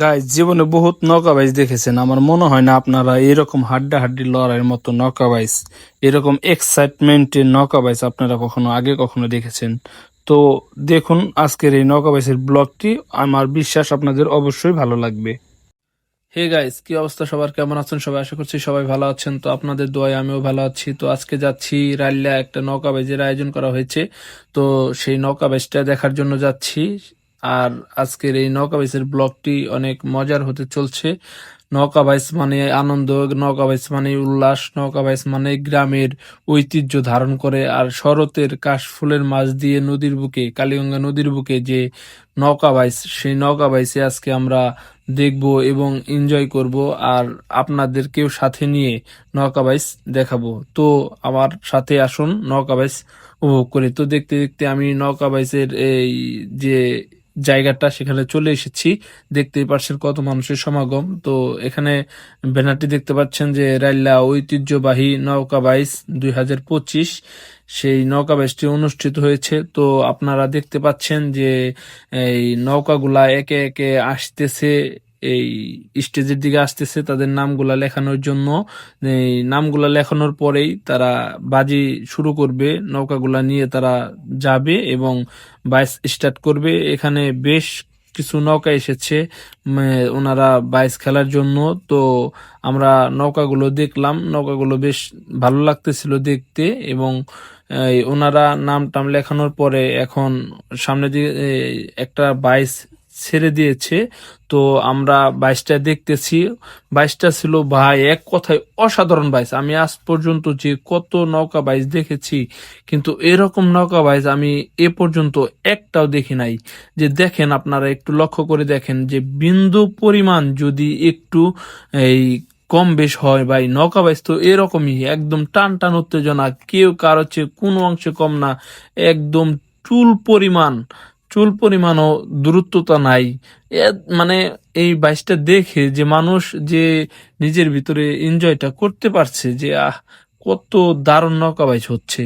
Guys জীবনে বহুত নৌকা বাইজ দেখেছেন। আমার মনে হয় না আপনারা এরকম হাড্ডা হাড্ডি লড়াইয়ের মতো নৌকা বাইজ এরকম এক্সাইটমেন্টের নৌকা বাইজ আপনারা কখনো আগে কখনো দেখেছেন? তো দেখুন আজকের এই নৌকা বাইসের ব্লগটি আমার বিশ্বাস আপনাদের অবশ্যই ভালো লাগবে। হে গাইস কি অবস্থা সবার? কেমন আছেন সবাই? আশা করছি সবাই ভালো আছেন। তো আপনাদের দোয়ায় আমিও ভালো আছি। তো আজকে যাচ্ছি রাল্লা একটা নৌকা বাইজের আয়োজন করা হয়েছে। তো সেই নৌকা বাইজটা দেখার জন্য যাচ্ছি। আর আজকের এই নৌকা বাইসের ব্লগটি অনেক মজার হতে চলছে। নৌকা বাইস মানে আনন্দ, নৌকা বাইস মানে উল্লাস, নৌকা বাইস মানে গ্রামের ঐতিহ্য ধারণ করে আর শরতের কাশফুলের মাছ দিয়ে নদীর বুকে, কালীগঙ্গা নদীর বুকে যে নৌকা বাইস সেই নৌকা বাইসে আজকে আমরা দেখব এবং এনজয় করব আর আপনাদেরকেও সাথে নিয়ে নৌকা বাইস দেখাবো। তো আমার সাথে আসুন নৌকা বাইস উপভোগ করি। তো দেখতে দেখতে আমি নৌকা বাইসের এই যে জায়গাটা, সেখানে চলে এসেছি। দেখতেই পারছেন কত মানুষের সমাগম। তো এখানে ব্যানারটি দেখতে পাচ্ছেন যে রাইল্লা ঐতিহ্যবাহী নৌকা বাইশ দুই সেই নৌকা বাইশটি অনুষ্ঠিত হয়েছে। তো আপনারা দেখতে পাচ্ছেন যে, এই নৌকাগুলা একে একে আসতেছে। এই স্টেজের দিকে আসতেছে তাদের নামগুলা লেখানোর জন্য। এই নামগুলা লেখানোর পরেই তারা বাজি শুরু করবে, নৌকাগুলা নিয়ে তারা যাবে এবং বাইস স্টার্ট করবে। এখানে বেশ কিছু নৌকা এসেছে ওনারা বাইস খেলার জন্য। তো আমরা নৌকাগুলো দেখলাম, নৌকাগুলো বেশ ভালো লাগতেছিল দেখতে এবং ওনারা নাম টাম লেখানোর পরে এখন সামনে দিকে একটা বাইস ছেড়ে দিয়েছে। তো আমরা বাইসটা দেখতেছি। বাইশটা ছিল, ভাই, এক কথায় অসাধারণ বাইস আমি আজ পর্যন্ত যে কত নৌকা বাইস দেখেছি, কিন্তু এরকম নৌকা বাইস আমি এ পর্যন্ত একটাও দেখি নাই। যে দেখেন, আপনারা একটু লক্ষ্য করে দেখেন যে বিন্দু পরিমাণ যদি একটু এই কম বেশ হয় ভাই, নৌকা বাইস তো এরকমই, একদম টান টান উত্তেজনা, কেউ কারও চেয়ে কোনো অংশে কম না, একদম চুল পরিমাণ চুল পরিমাণও দূরত্বতা নাই। মানে এই বাইশটা দেখে যে মানুষ যে নিজের ভিতরে এনজয়টা করতে পারছে যে, আহ কত দারুণ নৌকাবাইচ হচ্ছে।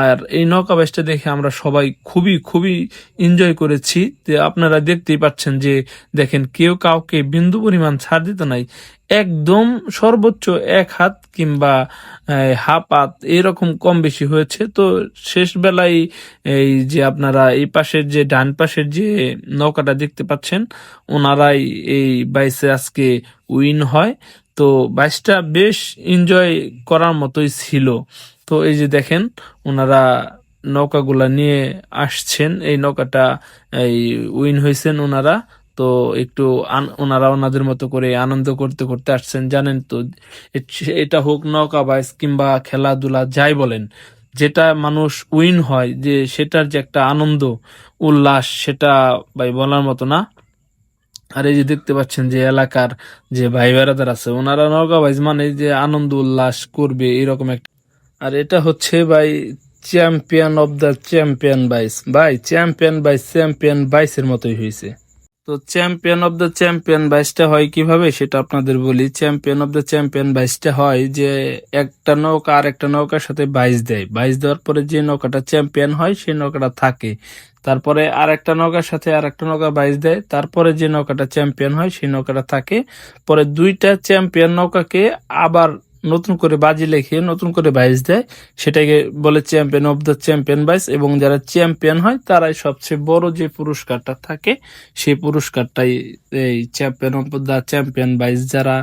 আর এই নৌকাবাইচটা দেখে আমরা সবাই খুবই খুবই এনজয় করেছি। আপনারা দেখতেই পাচ্ছেন যে, দেখেন, কেউ কাউকে বিন্দু পরিমাণ ছাড় দিতে নাই। একদম সর্বোচ্চ এক হাত কিংবা হাফ হাত এরকম কম বেশি হয়েছে। তো শেষ বেলায় এই যে আপনারা এই পাশের যে, ডান পাশের যে নৌকাটা দেখতে পাচ্ছেন, ওনারাই এই বাইসে আজকে উইন হয়। তো বাইশটা বেশ এনজয় করার মতোই ছিল। তো এই যে দেখেন, ওনারা নৌকাগুলা নিয়ে আসছেন। এই নৌকাটা, এই উইন হয়েছেন ওনারা। তো একটু ওনারা ওনাদের মতো করে আনন্দ করতে করতে আসছেন। জানেন তো এটা হোক নৌকা বাইস কিংবা খেলাধুলা, যাই বলেন, যেটা মানুষ উইন হয়, যে সেটার যে একটা আনন্দ, উল্লাস, সেটা ভাই বলার মতো না। আর এই যে দেখতে পাচ্ছেন যে এলাকার যে ভাই বেড়াদার আছে, ওনারা নৌকা বাইজ মানে যে আনন্দ, উল্লাস করবে এরকম একটা আর এটা হচ্ছে ভাই champion of the champion vice ভাই চ্যাম্পিয়ন বাইস চ্যাম্পিয়ন বাইসের মতোই হয়েছে তো চ্যাম্পিয়ন অফ দ্য চ্যাম্পিয়ন বাইসটা হয় কীভাবে সেটা আপনাদের বলি। চ্যাম্পিয়ন অফ দ্য চ্যাম্পিয়ন বাইসটা হয় যে একটা নৌকা আর একটা নৌকার সাথে বাইস দেয়। বাইস দেওয়ার পরে যে নৌকাটা চ্যাম্পিয়ন হয়, সেই নৌকাটা থাকে। তারপরে আর একটা নৌকার সাথে আর একটা নৌকা বাইস দেয়। তারপরে যে নৌকাটা চ্যাম্পিয়ন হয়, সেই নৌকাটা থাকে। পরে দুইটা চ্যাম্পিয়ন নৌকাকে আবার নতুন করে বাজি লেখে, নতুন করে বাইস দেয়। সেটাকে বলে champion of the champion vice এবং যারা চ্যাম্পিয়ন হয়, তারাই সবচেয়ে বড় যে পুরস্কারটা থাকে, সেই পুরস্কারটাই এই champion of the champion vice যারা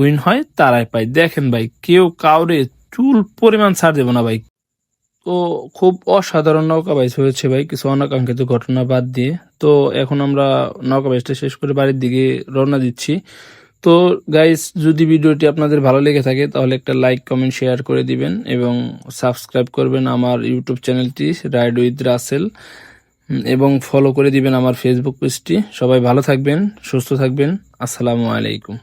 উইন হয়, তারাই পায়। দেখেন ভাই, কেউ কাউরে চুল পরিমাণ ছাড় দেবো না ভাই। তো খুব অসাধারণ নৌকা বাইচ হয়েছে ভাই, কিছু অনাকাঙ্ক্ষিত ঘটনা বাদ দিয়ে। তো এখন আমরা নৌকা বাইচটা শেষ করে বাড়ির দিকে রওনা দিচ্ছি। তো গাইস যদি ভিডিওটি আপনাদের ভালো লেগে থাকে, তাহলে একটা লাইক কমেন্ট শেয়ার করে দিবেন এবং সাবস্ক্রাইব করবেন আমার ইউটিউব চ্যানেলটি রাইড উইথ রাসেল এবং ফলো করে দিবেন আমার ফেসবুক পেজটি সবাই ভালো থাকবেন, সুস্থ থাকবেন। আসসালামু আলাইকুম।